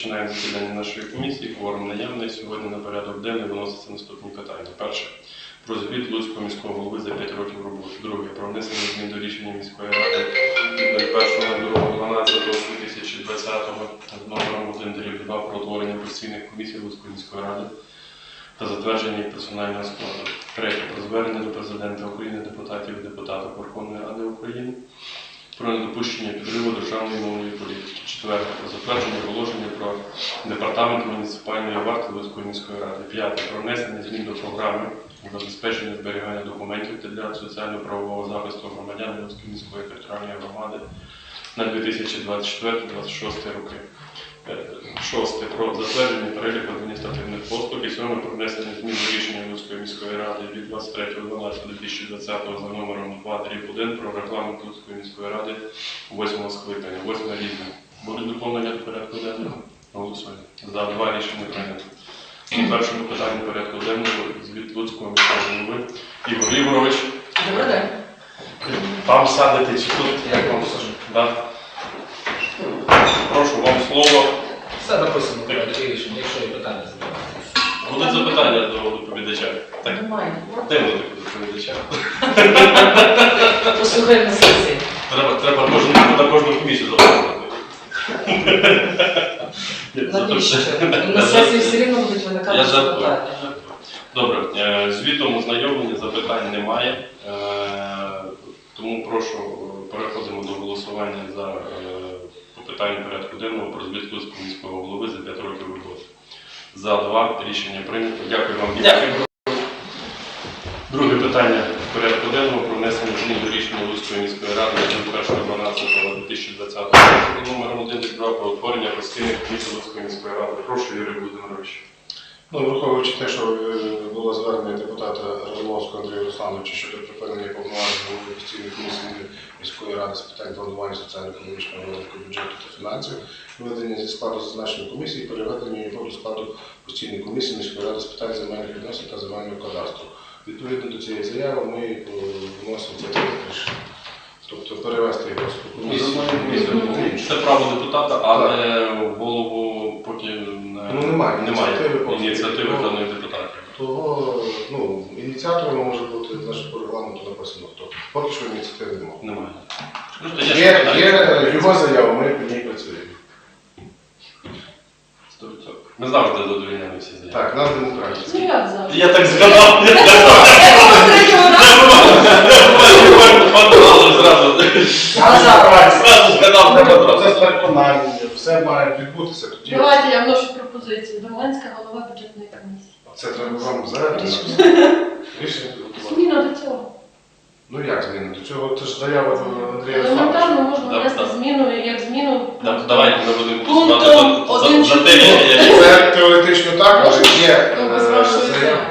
Починаємо засідання нашої комісії. Кворум наявний. Сьогодні на порядок денний виноситься наступні питання. Перше. Про звіт Луцького міського голови за 5 років роботи. Друге. Про внесення змін до рішення міської ради від 1.12.2020 з номером 1 дріб 2 про утворення постійних комісій Луцької міської ради та затвердження персонального складу. Третє. Про звернення до президента України, депутатів і депутатів Верховної Ради України про недопущення підриву державної мовної політики. Четверте. Про затвердження положення про департамент муніципальної варти Луцької міської ради. П'яте. Про внесення змін до програми забезпечення зберігання документів та для соціально-правового захисту громадян Луцької міської територіальної громади на 2024-2026 роки. Шосте. Про затвердження переліку адміністративних послуг. І сьоме. Про внесення змін до рішення Луцької міської ради від 23.12.2020 за номером 2 дріб 1 про регламент Луцької міської ради 8 скликання. 8 різне. Будуть доповнення до порядку денного? Голосуємо. За два рішення прийнято. У першому питанні порядку денного звіт Луцького міського голови. Ігор Ігорович, Добрий день. там садите чи тут? Як вам скажу? Да. Прошу вам слово. Все написано в порядку рішення, якщо є питання задавати. Будуть запитання до доповідача. Так, Немає. активно таке доповідача. Послухай на сесії. Треба, треба кожну, на кожну комісію запитати. Навіщо? На сесії все рівно будуть виникати жартую. питання. Добре, е, звітом ознайомлені, запитань немає. Е, Тому прошу, е, переходимо до голосування за по порядку денного про звіт Луцького міського голови за 5 років роботи. За два рішення прийнято. Дякую вам. Дякую. Друге питання порядку денного про внесення змін до рішення Луцької міської ради від 1.12.2020 року номером 1 про утворення постійних комісій Луцької міської ради. Прошу, Юрій Володимирович. Ну, враховуючи те, що е, було звернення депутата Ромовського Андрія Руслановича щодо припинення повноважень голови постійної комісії міської ради з питань планування соціально-економічного розвитку бюджету та фінансів, виведення зі складу зазначеної комісії, переведення його до складу постійної комісії міської ради з питань земельних відносин та земельного кадастру. Відповідно до цієї заяви ми е, вносимо це рішення. Тобто перевести його з комісії. Це право депутата, але голову поки не- Ну, немає ініціативи ініціативи даних депутатів. Того ну, ініціаторами може бути наше по регламенту написано хто. Поки що ініціативи немає. Немає. Є, Є, ще є питання. його заява, ми по ній працюємо. Ми завжди задовільняємо всі заяви. Так, нас демократія. Ну як завжди. Я так згадав. Я зразу зразу. Зразу згадав на Процес переконання, все має відбутися тоді. Давайте я вношу пропозицію. Доманська голова бюджетної комісії. Це треба вам зараз рішення підготувати. Зміна до цього. Ну як зміни? До цього це ж заява до Андрія Елементарно можна Да, внести да. зміну, як зміну. Да, Давайте ми будемо Пунктом голосувати за- один за- за те чотири. рішення. Це теоретично так, але є Ну, е, заява.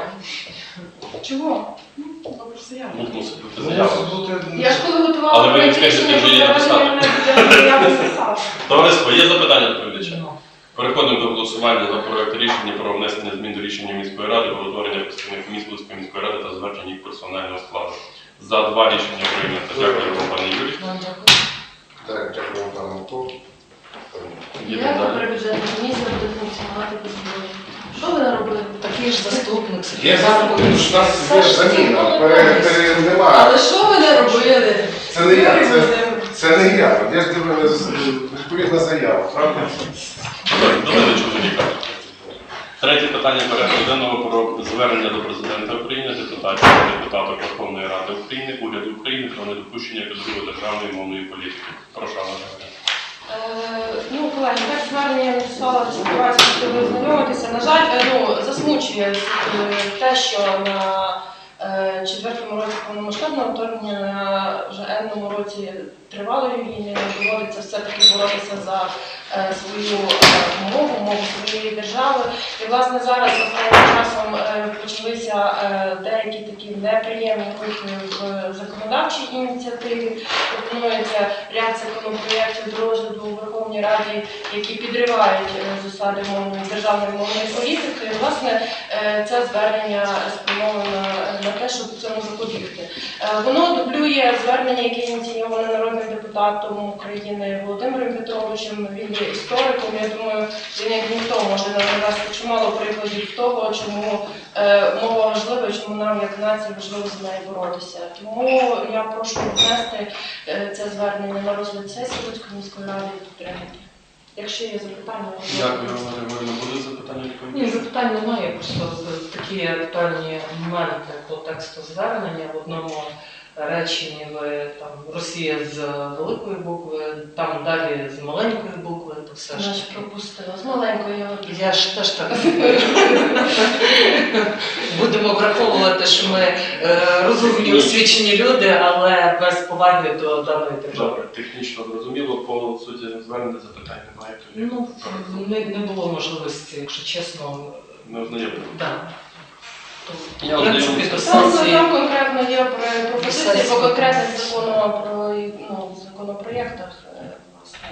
Чого? Ну, добре, заява. Мусить бути заява. мусить бути- Я ж коли Але ви проект скажете, рішення що про є проведення бюджетної, я не. Товариство, є запитання до доповідача? Ну. Переходимо до голосування за проект рішення про внесення змін до рішення міської ради про утворення постійних комісій Луцької міської ради та затвердження їх персонального складу. За два рішення прийнято. Дякую вам, пане Юрій. Ну, дякую. Так, дякую вам, пане Антон. Їдемо Як далі. добре бюджетна комісія буде функціонувати без зброї? Що ви наробили? Такий ж заступник. Є секретар. ж у нас є заміна, пере- пере- немає. Але що ви наробили? Це не я, це, це не я. Я ж дивлюсь відповідна заява, правда? Добре, до чоловіка. Третє питання порядку денного про звернення до президента України, депутатів та депутатів Верховної Ради України, уряду України про недопущення підриву державної мовної політики. Прошу Анна. Е, Ну, колеги, так звернення написала, сподіваюся, що ви ознайомитися. На жаль, е, ну, засмучує е, те, що на четвертому році повномасштабного вторгнення на вже енному році тривалої війни доводиться все-таки боротися за е, свою е, мову, мову своєї держави. І власне зараз останнім часом е, почалися е, деякі такі неприємні рухи в законодавчій ініціативі. Пропонується ряд законопроєктів до розгляду у Верховній Раді, які підривають е, засади мовної державної мовної політики. І, власне, е, це звернення спрямовано на те, щоб цьому запобігти. Е, Воно дублює звернення, яке ініційоване народним депутатом України Володимиром Петровичем. Він є істориком. Я думаю, він як ніхто може навести чимало прикладів того, чому е, мова важлива, і чому нам як нації важливо за нею боротися. Тому я прошу внести е, це звернення на розгляд сесії Луцької міської ради і підтримати. Якщо є запитання, я Дякую, Григорівна. Будуть запитання відповіді? Ні, запитань немає, просто такі актуальні моменти по тексту звернення. В одному реченні ви там Росія з великої букви, там далі з маленької букви, то все ж ж пропустила з маленької я Я ж теж так будемо враховувати, що ми е, розумні, освічені люди, але без поваги до даної держави. Добре, технічно зрозуміло, по суті звернення запитань немає. Ну, не, не було можливості, якщо чесно, Не ознайомлено. Я ознайомився. Там, конкретно є про- пропозиції по конкретних закону, про, ну, законопроєктах. е, власне.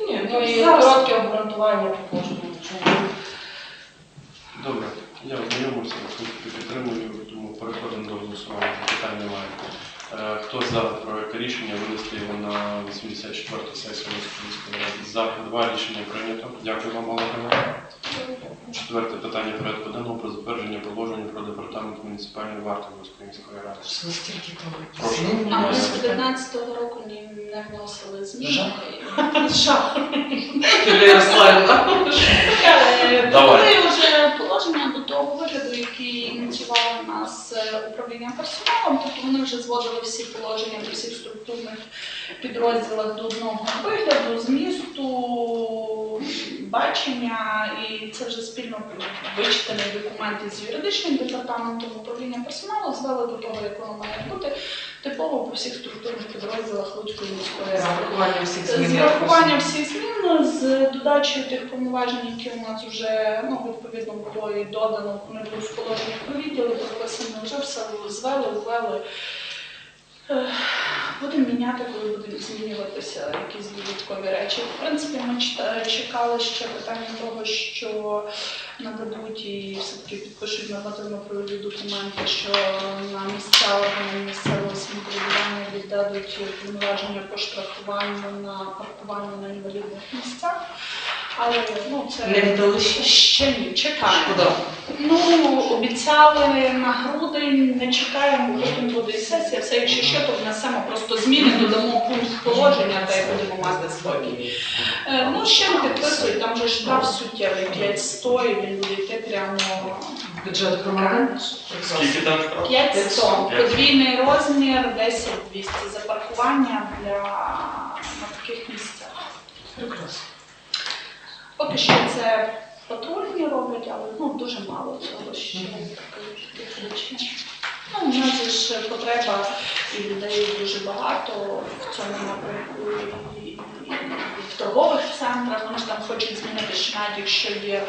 Ні, Ну і коротке обґрунтування по кожному. чому. Добре, я ознайомився, підтримую, тому переходимо до голосування. Питань немає. Е, Хто за проект рішення винести його на 84 сесію Міської ради? За два рішення прийнято. Дякую вам, Олега. Четверте питання порядку денного про затвердження положення про департамент муніципальної варти Міської міської ради. Що стільки там Прошу. А ми з 19-го року не вносили зміни. Жах. Жах. Юлія Ярославівна. Е, Давай. Привели вже положення до того вигляду, який ініціювало у нас е, управління персоналом. Тобто вони вже зводили всі положення до всіх структурних підрозділах до одного вигляду, змісту, бачення, і це вже спільно вичитані документи з юридичним департаментом управління персоналу звели до того, як воно має бути типово по всіх структурних підрозділах Луцької міської ради. З врахуванням всіх змін, з додачею тих повноважень, які у нас вже ну, відповідно було і додано, вони були в положенні про відділи, прописані, вже все звели, ввели. Будемо міняти, коли будуть змінюватися якісь додаткові речі. В принципі, ми чекали ще питання того, що нададуть і все-таки підпишуть нормативно-правові документи, що на місця органи місцевого самоврядування віддадуть повноваження по штрафуванню на паркування на інвалідних місцях. Але ну це Не віддали ще? ні, чекаємо. Шкода. Ну, обіцяли на грудень, не чекаємо, потім буде і сесія, все якщо що, то внесемо просто зміни, додамо пункт положення та й будемо мати спокій. Е, Ну, ще не підписують, там же штраф суттєвий 500, і він буде йти прямо Бюджет громади. Скільки там штраф? 500. Подвійний розмір 10 200 за паркування для на таких місцях. Прекрасно. Поки що це патрульні роблять, але ну, дуже мало цього ще речей. Ну, у нас ж потреба і людей дуже багато в цьому напрямку в торгових центрах. Вони ж там хочуть змінити, що навіть якщо є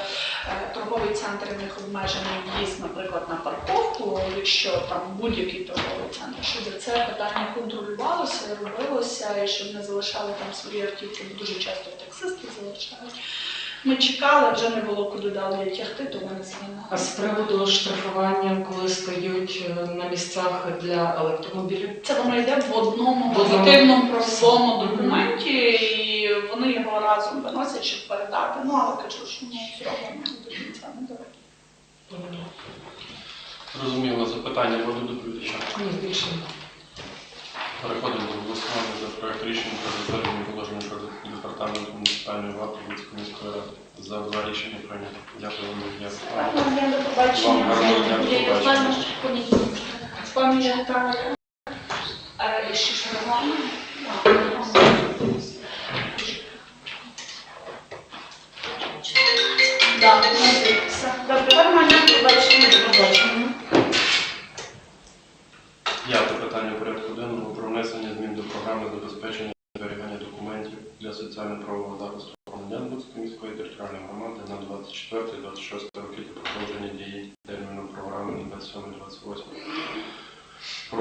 е, торговий центр, в них обмежений в'їзд, наприклад, на парковку, якщо там будь-який торговий центр, щоб це питання контролювалося, робилося, і щоб не залишали там свої автівки, бо дуже часто таксисти залишають. Ми чекали, вже не було куди далі тягти, то вони змінили. А з приводу штрафування, коли стають е, на місцях для електромобілів? Це воно йде в одному одному. правовому документі, і вони його разом виносять, щоб передати. Ну, але кажу, що ми зробимо до кінця не дороги. Зрозуміло запитання до доповідача. Ні, більше не. Переходимо до голосування за проект рішення про затвердження департамент муніципальної варти Луцької міської ради. За два рішення прийнято. Дякую вам. Дня, до Вам гарного дня, до Я їх побачення. знаю. З вами я Наталя. Ще що регламент?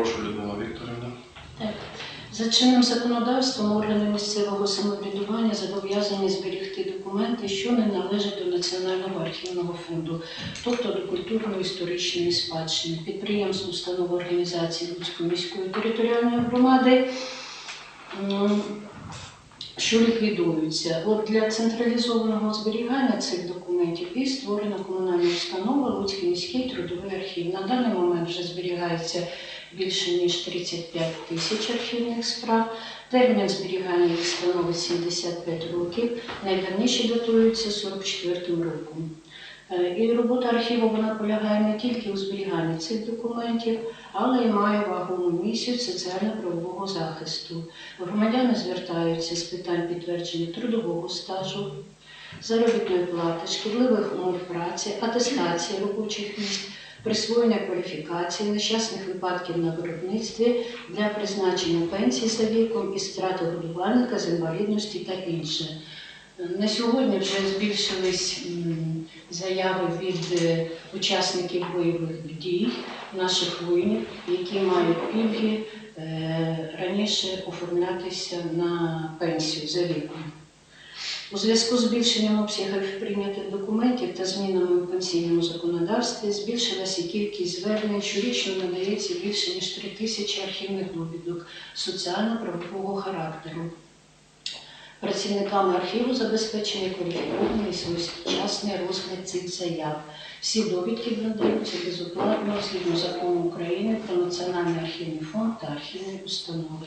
Прошу Людмила Вікторівна. За чинним законодавством органи місцевого самоврядування зобов'язані зберегти документи, що не належать до Національного архівного фонду, тобто до культурно-історичної спадщини, підприємств, установ організації Луцької міської територіальної громади, що ліквідуються. От для централізованого зберігання цих документів і створена комунальна установа Луцький міський трудовий архів. На даний момент вже зберігається більше ніж 35 тисяч архівних справ. Термін зберігання їх становить 75 років. Найдавніші датуються 44 роком. Е, І робота архіву вона полягає не тільки у зберіганні цих документів, але й має вагому місію соціально-правового захисту. Громадяни звертаються з питань підтвердження трудового стажу, заробітної плати, шкідливих умов праці, атестації робочих місць, присвоєння кваліфікації, нещасних випадків на виробництві для призначення пенсій за віком і страти годувальника з інвалідності та інше. На сьогодні вже збільшились заяви від е, учасників бойових дій, наших воїнів, які мають пільги е, раніше оформлятися на пенсію за віком. У зв'язку з збільшенням обсягів прийнятих документів та змінами у пенсійному законодавстві збільшилася кількість звернень. Щорічно надається більше ніж 3 тисячі архівних довідок соціально-правового характеру. Працівниками архіву забезпечені кваліфікований своєчасний розгляд цих заяв. Всі довідки надаються безоплатно згідно закону України про Національний архівний фонд та архівні установи.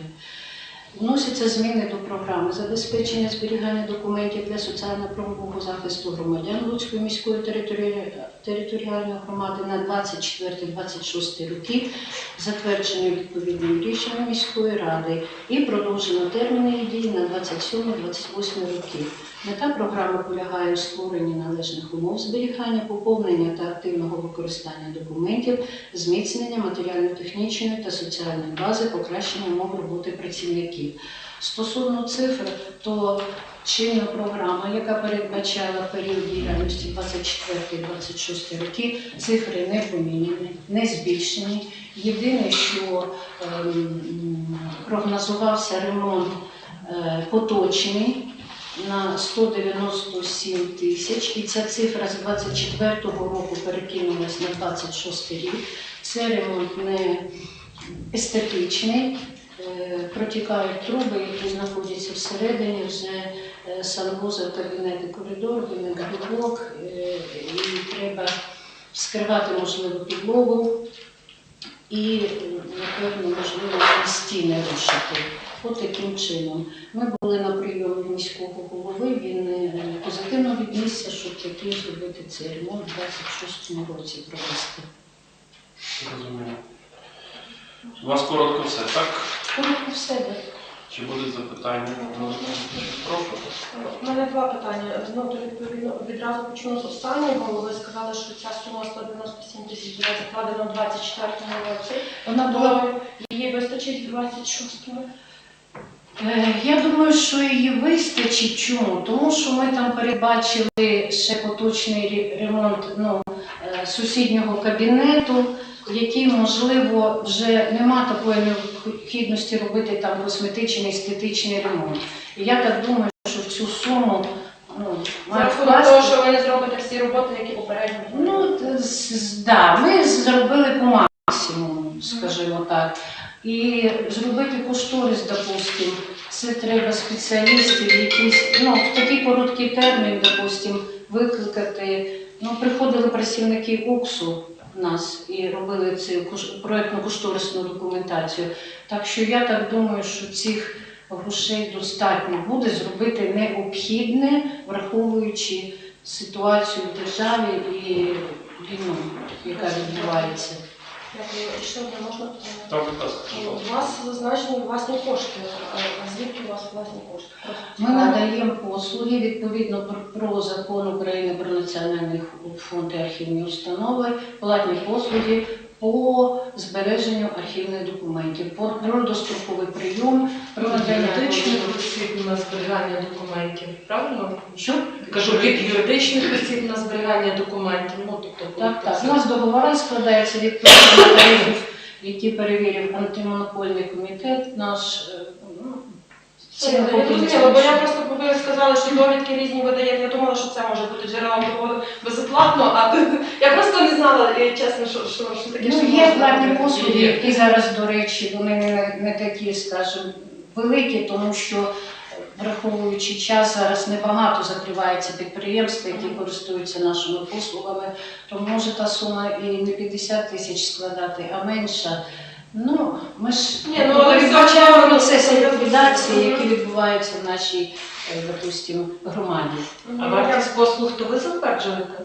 Вносяться зміни до програми забезпечення зберігання документів для соціально-правового захисту громадян Луцької міської територі- територіальної громади на 24-26 роки, затвердження відповідним рішенням міської ради і продовжено терміни її дії на 27-28 роки. Мета програми полягає у створенні належних умов зберігання, поповнення та активного використання документів, зміцнення матеріально-технічної та соціальної бази, покращення умов роботи працівників. Стосовно цифр, то чинна програма, яка передбачала період діяльності 24-26 роки, цифри не поміняні, не збільшені. Єдине, що ем, прогнозувався ремонт е, поточний на 197 тисяч, і ця цифра з 24-го року перекинулась на 26 рік. Це ремонт не естетичний, е, протікають труби, які знаходяться всередині, вже е, санвузол, кабінет і коридор, блок, і треба вскривати, можливо, підлогу і, е, напевно, можливо, і стіни рушити. От таким чином. Ми були на прийомі міського голови, він е, позитивно віднісся, що хотів зробити цей ремонт у 26-му році провести. Зрозуміло. У вас коротко все, так? Коротко все. да. Чи будуть запитання? Ну, Прошу. У мене два питання. То відповідно відразу почну з останнього. Ви сказали, що ця сума 197 тисяч буде закладена у 24-му році. Вона була її вистачить в 26-му? Е, Я думаю, що її вистачить. Чому? Тому що ми там передбачили ще поточний ремонт ну, е, сусіднього кабінету, який, можливо, вже нема такої необхідності робити там косметичний, естетичний ремонт. І я так думаю, що в цю суму ну, За того, що ви не зробите всі роботи, які попередньо. Ну, т- з- з- да, ми зробили по максимуму, скажімо так. І зробити кошторис, допустим, це треба спеціалістів, якісь, ну, в такий короткий термін, допустим, викликати. Ну, приходили працівники УКСу в нас і робили цю кош- проектно-кошторисну документацію. Так що я так думаю, що цих грошей достатньо буде зробити необхідне, враховуючи ситуацію в державі і війну, яка відбувається. Ще одне можна? Так, будь ласка, У вас зазначені власні кошти. А а звідки у вас власні кошти? Ми надаємо послуги відповідно про, про закон України про національний фонд і архівні установи, платні послуги по збереженню архівних документів, про достроковий прийом, про Юридичних осіб на зберігання документів, правильно? Що? Кажу, від юридичних осіб на зберігання документів. Ну, тобто, Так, так. У нас договори складаються від тарифів, які перевірив антимонопольний комітет наш. Е, ну, це Я поки бо я просто бо ви сказали, що довідки різні видаєте. Я думала, що це може бути джерелом доходу безоплатно, а я просто не знала, е, чесно, що, що, що таке. Ну, що є платні послуги, які зараз, до речі, вони не, не такі, скажімо, великі, тому що враховуючи час, зараз небагато закривається підприємств, які користуються нашими послугами, то може та сума і не 50 тисяч складати, а менша. Ну, ми ж Ні, ну, але передбачаємо все одно- процеси ліквідації, які відбуваються в нашій, е, допустимо, громаді. А вартість послуг то ви затверджуєте?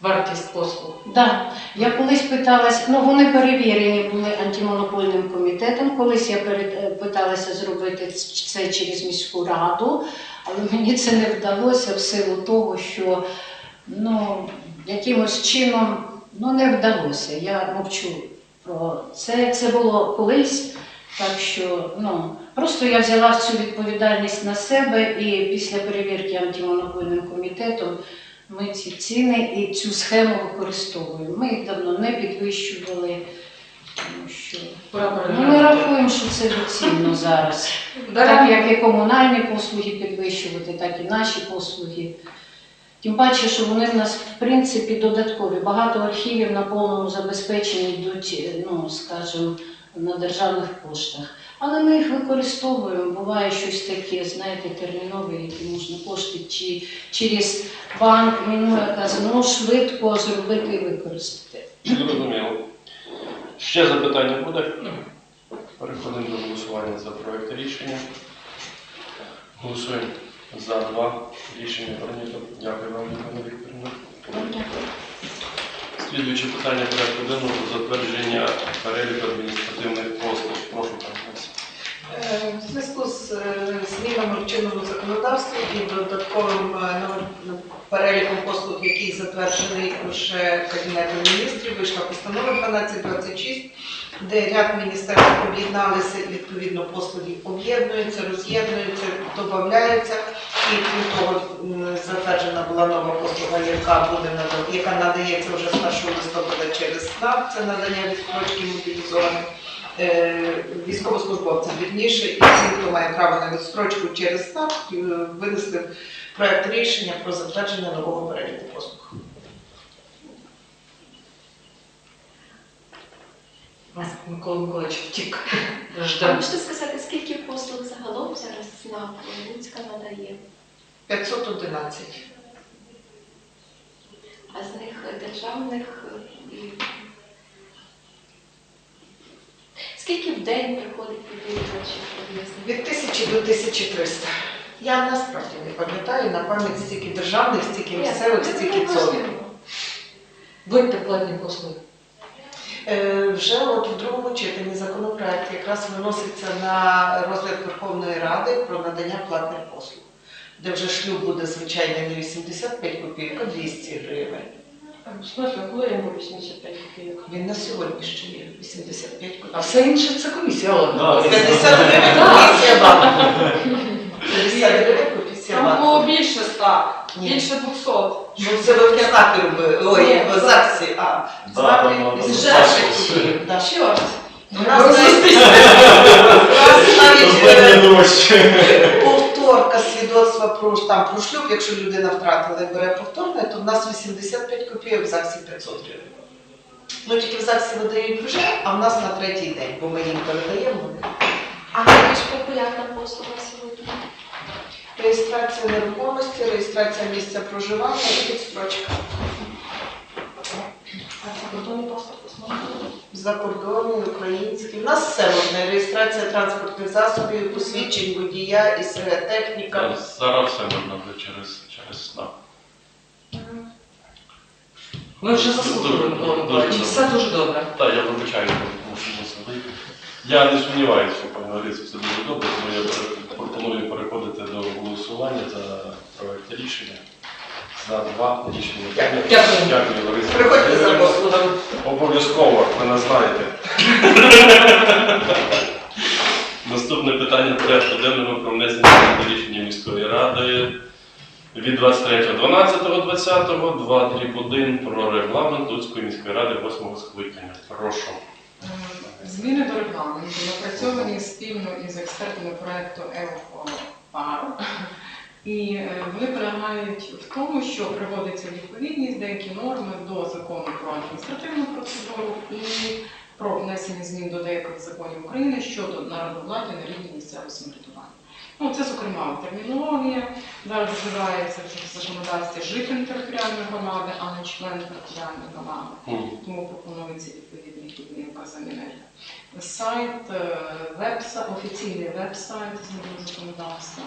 Вартість послуг. Да, я колись питалась, ну вони перевірені були антимонопольним комітетом. Колись я перед, е, питалася зробити це через міську раду, але мені це не вдалося в силу того, що ну, якимось чином ну, не вдалося. Я мовчу про це. Це було колись. Так що ну, просто я взяла цю відповідальність на себе і після перевірки антимонопольним комітетом ми ці ціни і цю схему використовуємо. Ми їх давно не підвищували, тому що ну, ми рахуємо, що це доцільно зараз. Так як і комунальні послуги підвищувати, так і наші послуги. Тим паче, що вони в нас в принципі додаткові. Багато архівів на повному забезпеченні йдуть, е, ну скажімо, на державних коштах. Але ми їх використовуємо. Буває щось таке, знаєте, термінове, які можна кошти чи через банк, мінує казано, швидко зробити і використати. Зрозуміло. Ще запитання буде? Переходимо до голосування за проект рішення. Голосуємо за два. Рішення прийнято. Дякую вам, пане Вікторівна. Слідуюче питання порядку денного затвердження переліку адміністративних послуг. Прошу, пане В зв'язку з е, змінами в чинному законодавстві і додатковим е, переліком послуг, який затверджений вже Кабінетом міністрів, вийшла постанова 1226, де ряд міністерств об'єдналися і відповідно послуги об'єднуються, роз'єднуються, додаються. І крім того, затверджена була нова послуга, яка буде яка надається вже з 1 листопада через СНАП, це надання відстрочки мобілізованим е, військовослужбовцям, вірніше, і всі, хто має право на відстрочку через СНАП, е, винесли проект рішення про затвердження нового переліку послуг. Микола Миколаївич втік. А можете сказати, скільки послуг загалом зараз СНАП Луцька надає? 511. А з них державних е, і скільки в день приходить відвідувачів приблизно? Від 1000 до 1300. Я насправді не пам'ятаю, на пам'ять стільки державних, стільки місцевих, стільки ЦОВів. Будьте платні послуги. Е, Вже от в другому читанні законопроект якраз виноситься на розгляд Верховної Ради про надання платних послуг, де вже шлюб буде звичайно не 85 копійок, а 200 гривень. В смислі, коли йому 85 копійок? Він на сьогодні ще є 85 А все інше це комісія. Олена. 50 гривень комісія вам. 50 гривень комісія Там було більше 100, Ні. більше 200. Ну це ви в знаки робили, ой, в ЗАГСі, а знаки з Жешків. да. Чорт. У нас навіть- у нас навіть е, повторка свідоцтва про там про шлюб, якщо людина втратила і бере повторне, то в нас 85 копійок, в ЗАГСі 500 гривень. Ну тільки в ЗАГСі видають вже, а в нас на третій день, бо ми їм передаємо. А найбільш популярна послуга сьогодні? Реєстрація нерухомості, реєстрація місця проживання і відстрочка. А це кордонний паспорт? Закордонний, український. У нас все можна. Реєстрація транспортних засобів, посвідчень водія, і техніка. Зараз все можна буде через, через СНАП. Ми вже Миколаївич. Все дуже добре. Так, я вибачаю, тому що мусив вийти. Я не сумніваюся, що пані Ларисі все дуже добре, тому я пропоную переходити до голосування за проект рішення. За два рішення. Дякую. Дякую, Лариса. Приходьте за послугами. Обов'язково, ви нас знаєте. Наступне питання порядку денного про внесення змін до рішення міської ради від 23.12.20, 2 дріб 1 про регламент Луцької міської ради 8 скликання. Прошу. Е, Зміни до регламенту напрацьовані спільно із експертами проекту ЕОПАР. І е, вони полягають в тому, що приводиться відповідність деякі норми до закону про адміністративну процедуру і про внесення змін до деяких законів України щодо народовладдя на рівні місцевого самоврядування. Ну, це, зокрема, термінологія. Зараз вживається в законодавстві житель територіальної громади, а не член територіальної громади тому пропонується відповідний відмінка замінити. Сайт, е, веб-сайт, офіційний веб-сайт згідно законодавства.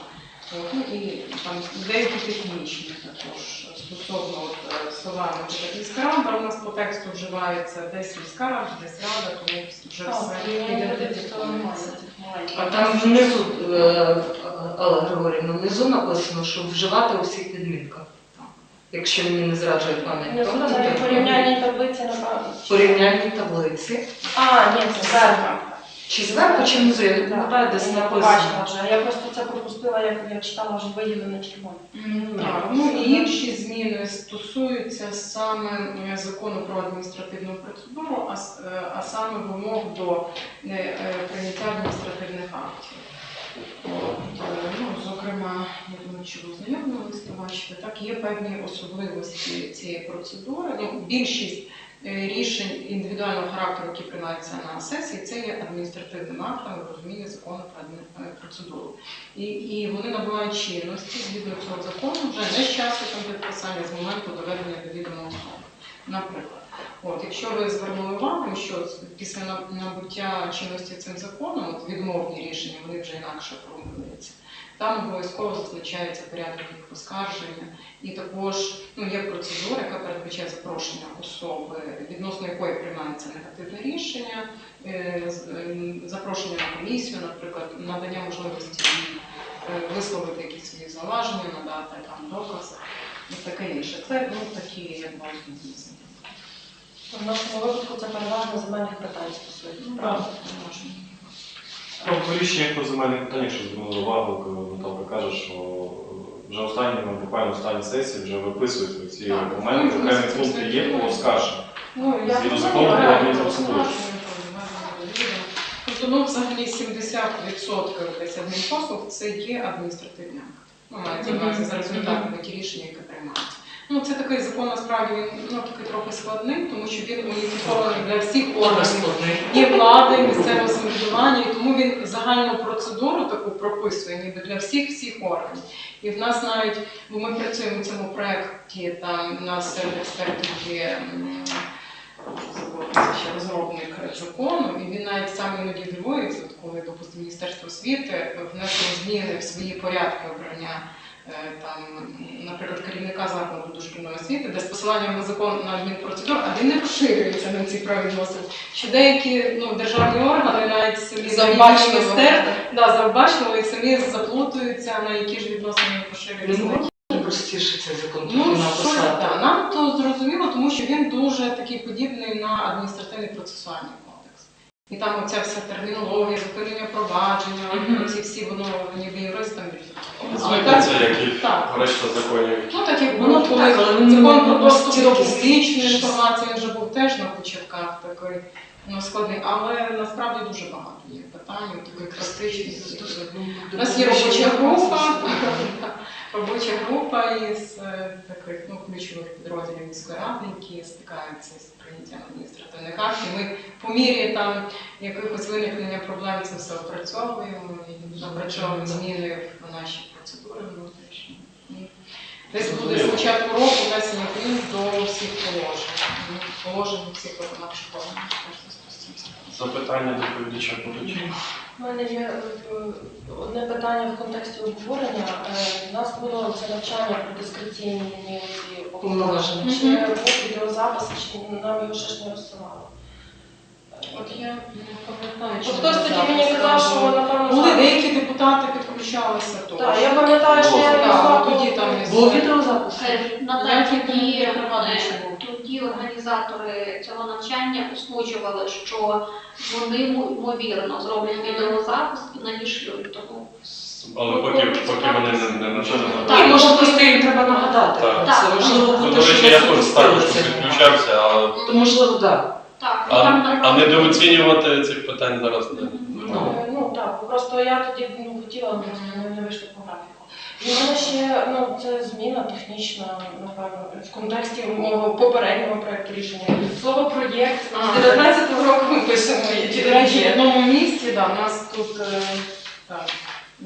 От, Ну і там деякі технічні також стосовно от, е, слова міська рада, у нас по тексту вживається десь міська рада, десь рада, тому вже все ідентифікується. А там внизу, е, Алла Григорівна, внизу написано, що вживати у всіх відмінках. Якщо мені не зраджує пам'ять. То це в порівнянні таблиці, напевно. порівняльні таблиці. А, ні, це зверху. Чи зверху, чи внизу, я не пам'ятаю, десь Я написано. вже. Я просто це пропустила, як я читала, вже виділено червоне. Так, ну і інші зміни стосуються саме е, закону про адміністративну процедуру, а, с- е, а саме вимог до е, е, прийняття адміністративних актів. От, е, ну, зокрема, я думаю, що ви ознайомилися, бачите, так є певні особливості цієї процедури. Ну, більшість рішень індивідуального характеру, які приймаються на сесії, це є адміністративним актом в розумінні закону про е, процедуру. І, і вони набувають чинності згідно цього закону вже не з часу там підписання, з моменту доведення до відома особи. Наприклад, от якщо ви звернули увагу, що після набуття чинності цим законом, от відмовні рішення, вони вже інакше формулюються. Там обов'язково зазначається порядок їх оскарження, і також ну, є процедура, яка передбачає запрошення особи, відносно якої приймається негативне рішення, е, ем, запрошення на комісію, наприклад, надання можливості е, висловити якісь свої зауваження, надати там докази і таке інше. Це ну, такі як зміни. В нашому випадку це переважно земельних питань стосується. Ну, по рішеннях по земельних питаннях, що звернули увагу, коли Наталка каже, що вже останні, ну, буквально останні сесії вже виписують ці Так, документи, ну, окремі це пункти є по оскарженню. Ну, я Згідно розумію, закону про оскарження, то доведення до відома. Тобто, ну, взагалі 70% десь адмінпослуг це є адміністративні акти. Ну, мається на увазі за результатами ті рішення, які приймаються. Ну, це такий закон, насправді, він ну, такий трохи складний, тому що він уніфікований для всіх органів і влади, і місцевого самоврядування, і тому він загальну процедуру таку прописує, ніби для всіх всіх органів. І в нас навіть, бо ми працюємо в цьому проєкті, там у нас серед експертів є ще розробник закону, і він навіть сам іноді дивується, коли, допустимо, Міністерство освіти внесло зміни в свої порядки обрання. Е, Там, наприклад, керівника закладу дошкільної освіти, де з посиланням на закон на адмінпроцедуру, а він не поширюється на ці правовідносини. Що деякі ну, державні органи навіть самі Завбачливо. да, завбачливо і самі заплутуються, на які ж відносини поширюються. Простіше цей закон Ну, написати. нам то зрозуміло, тому що він дуже такий подібний на адміністративний процесуальний. І там оця вся термінологія, зупинення провадження, ці всі воно ніби юристам. Звикли це, як і так. решта законів. Ну так як Воно було, коли закон про доступ до публічної інформації він вже був теж на початках такий ну, складний, але насправді дуже багато є питань, таких практичних. У нас є робоча група, робоча група із е, таких ну, ключових підрозділів міської ради, які стикаються з прийняттям адміністративних актів. Ми по мірі там якихось виникнення проблем це все опрацьовуємо і напрацьовуємо зміни в наші процедури внутрішні. Десь буде з початку року внесення змін до всіх положень. Положень всіх виконавчих школи. Запитання доповідача будуть. У мене є е, одне питання в контексті обговорення. Е, У нас було це навчання про дискреційні ці повноваження. Чи був відеозапис, чи нам його ще ж не розсилали? Е, От я не пам'ятаю, От хтось тоді мені казав, що там напевно. були деякі депутати підключалися. Так, я пам'ятаю, що я тоді там Було відеозапис? Е, Я Наталя, тільки тоді, не організатори цього навчання озвучували, що вони ймовірно зроблять відеозапис і надішлють. Тому Але поки, поки вони не, не почали Так, І може просто їм треба нагадати. Так. Можливо, Ну, буде, до речі, що я теж також підключався, але То можливо, так. так, а, там а недооцінювати цих питань зараз не Ну. Ну так, просто я тоді ну, хотіла, але просто не, не вийшло по графіку. І в мене ще ну, це зміна технічна, напевно, в контексті мого попереднього проєкту рішення. Слово проєкт з 19-го року ми пишемо. і До речі, в одному місці, да, у нас тут е, так,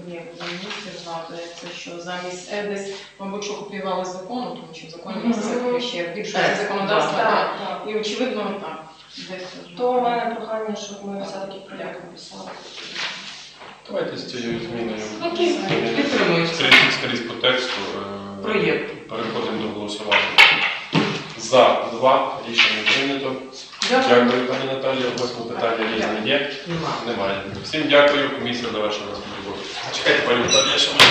є в одному місці згадується, що замість е, десь, мабуть, що копіювали з закону, тому що в законі Мгм. це ще в більшості Е, законодавства. Так, да. так. І очевидно так. Десь. То у мене прохання, щоб ми все-таки проєкт написали. Давайте з цією зміною. Окей. Скрізь, скрізь по тексту. е, Проєкту. Переходимо до голосування. За два рішення прийнято. Дякую. Дякую, пані Наталія. Восьме питання різне є. Нема. Немає. Всім дякую. Комісія роботу. Чекайте, пані Наталія, ще можна.